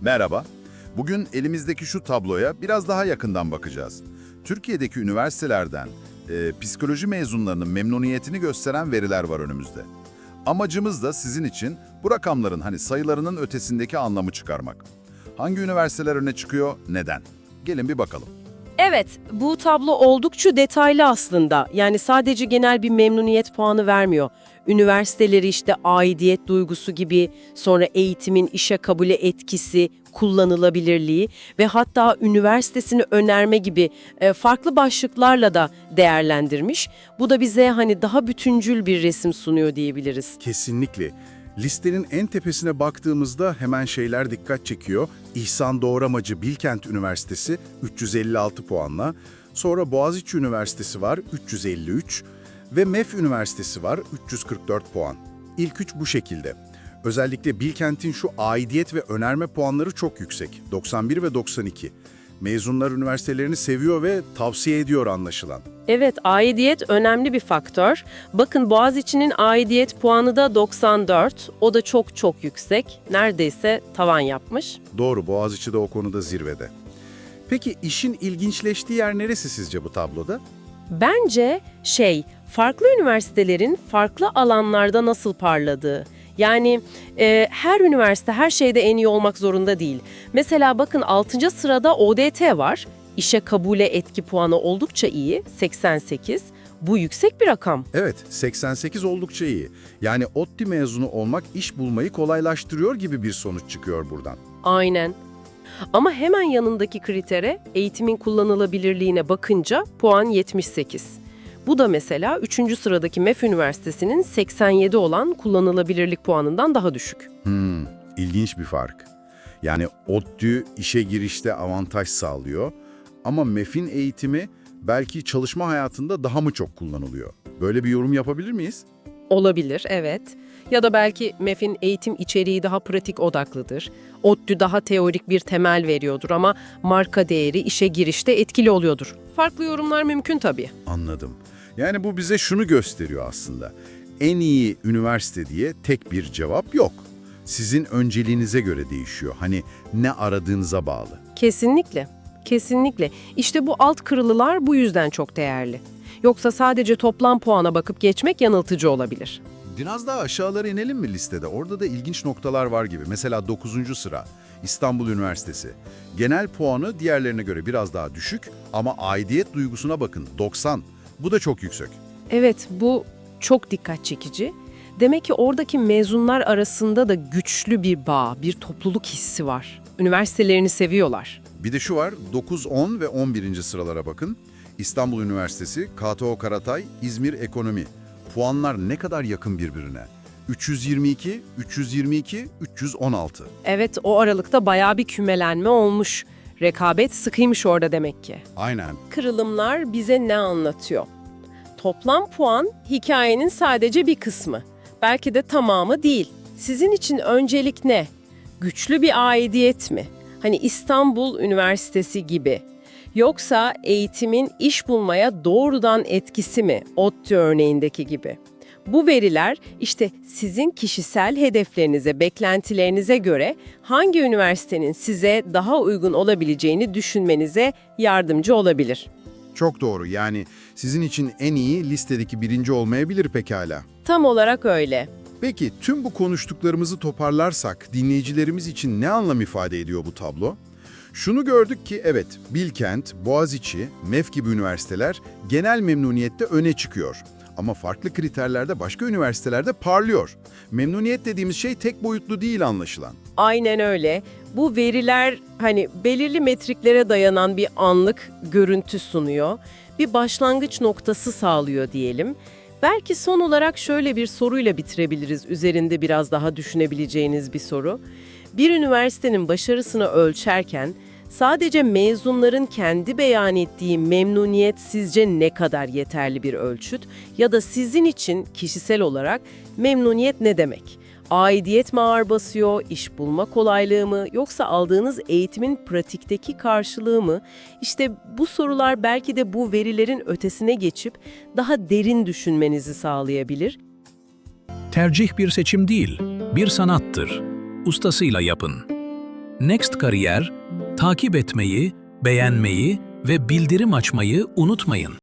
Merhaba. Bugün elimizdeki şu tabloya biraz daha yakından bakacağız. Türkiye'deki üniversitelerden e, psikoloji mezunlarının memnuniyetini gösteren veriler var önümüzde. Amacımız da sizin için bu rakamların hani sayılarının ötesindeki anlamı çıkarmak. Hangi üniversiteler öne çıkıyor, neden? Gelin bir bakalım. Evet, bu tablo oldukça detaylı aslında. Yani sadece genel bir memnuniyet puanı vermiyor. Üniversiteleri işte aidiyet duygusu gibi, sonra eğitimin işe kabule etkisi, kullanılabilirliği ve hatta üniversitesini önerme gibi e, farklı başlıklarla da değerlendirmiş. Bu da bize hani daha bütüncül bir resim sunuyor diyebiliriz. Kesinlikle. Listenin en tepesine baktığımızda hemen şeyler dikkat çekiyor. İhsan Doğramacı Bilkent Üniversitesi 356 puanla, sonra Boğaziçi Üniversitesi var 353 ve MEF Üniversitesi var 344 puan. İlk üç bu şekilde. Özellikle Bilkent'in şu aidiyet ve önerme puanları çok yüksek. 91 ve 92. Mezunlar üniversitelerini seviyor ve tavsiye ediyor anlaşılan. Evet, aidiyet önemli bir faktör. Bakın Boğaziçi'nin aidiyet puanı da 94. O da çok çok yüksek. Neredeyse tavan yapmış. Doğru, Boğaziçi de o konuda zirvede. Peki işin ilginçleştiği yer neresi sizce bu tabloda? Bence şey, farklı üniversitelerin farklı alanlarda nasıl parladığı. Yani e, her üniversite her şeyde en iyi olmak zorunda değil. Mesela bakın 6. sırada ODT var. İşe kabule etki puanı oldukça iyi, 88. Bu yüksek bir rakam. Evet, 88 oldukça iyi. Yani ODTÜ mezunu olmak iş bulmayı kolaylaştırıyor gibi bir sonuç çıkıyor buradan. Aynen. Ama hemen yanındaki kritere eğitimin kullanılabilirliğine bakınca puan 78. Bu da mesela 3. sıradaki MEF Üniversitesi'nin 87 olan kullanılabilirlik puanından daha düşük. Hmm, ilginç bir fark. Yani ODTÜ işe girişte avantaj sağlıyor ama MEF'in eğitimi belki çalışma hayatında daha mı çok kullanılıyor? Böyle bir yorum yapabilir miyiz? Olabilir, evet. Ya da belki MEF'in eğitim içeriği daha pratik odaklıdır. ODTÜ daha teorik bir temel veriyordur ama marka değeri işe girişte etkili oluyordur. Farklı yorumlar mümkün tabii. Anladım. Yani bu bize şunu gösteriyor aslında. En iyi üniversite diye tek bir cevap yok. Sizin önceliğinize göre değişiyor. Hani ne aradığınıza bağlı. Kesinlikle, kesinlikle. İşte bu alt kırılılar bu yüzden çok değerli. Yoksa sadece toplam puana bakıp geçmek yanıltıcı olabilir. Biraz daha aşağılara inelim mi listede? Orada da ilginç noktalar var gibi. Mesela 9. sıra İstanbul Üniversitesi. Genel puanı diğerlerine göre biraz daha düşük ama aidiyet duygusuna bakın 90. Bu da çok yüksek. Evet, bu çok dikkat çekici. Demek ki oradaki mezunlar arasında da güçlü bir bağ, bir topluluk hissi var. Üniversitelerini seviyorlar. Bir de şu var 9, 10 ve 11. sıralara bakın. İstanbul Üniversitesi, KTO Karatay, İzmir Ekonomi. Puanlar ne kadar yakın birbirine. 322, 322, 316. Evet, o aralıkta bayağı bir kümelenme olmuş. Rekabet sıkıymış orada demek ki. Aynen. Kırılımlar bize ne anlatıyor? Toplam puan hikayenin sadece bir kısmı. Belki de tamamı değil. Sizin için öncelik ne? Güçlü bir aidiyet mi? Hani İstanbul Üniversitesi gibi. Yoksa eğitimin iş bulmaya doğrudan etkisi mi? ODTÜ örneğindeki gibi. Bu veriler işte sizin kişisel hedeflerinize, beklentilerinize göre hangi üniversitenin size daha uygun olabileceğini düşünmenize yardımcı olabilir. Çok doğru. Yani sizin için en iyi listedeki birinci olmayabilir pekala. Tam olarak öyle. Peki tüm bu konuştuklarımızı toparlarsak dinleyicilerimiz için ne anlam ifade ediyor bu tablo? Şunu gördük ki evet Bilkent, Boğaziçi, MEF gibi üniversiteler genel memnuniyette öne çıkıyor. Ama farklı kriterlerde başka üniversitelerde parlıyor. Memnuniyet dediğimiz şey tek boyutlu değil anlaşılan. Aynen öyle. Bu veriler hani belirli metriklere dayanan bir anlık görüntü sunuyor. Bir başlangıç noktası sağlıyor diyelim. Belki son olarak şöyle bir soruyla bitirebiliriz. Üzerinde biraz daha düşünebileceğiniz bir soru. Bir üniversitenin başarısını ölçerken sadece mezunların kendi beyan ettiği memnuniyet sizce ne kadar yeterli bir ölçüt ya da sizin için kişisel olarak memnuniyet ne demek? Aidiyet mi ağır basıyor, iş bulma kolaylığı mı yoksa aldığınız eğitimin pratikteki karşılığı mı? İşte bu sorular belki de bu verilerin ötesine geçip daha derin düşünmenizi sağlayabilir. Tercih bir seçim değil, bir sanattır. Ustasıyla yapın. Next Kariyer, takip etmeyi, beğenmeyi ve bildirim açmayı unutmayın.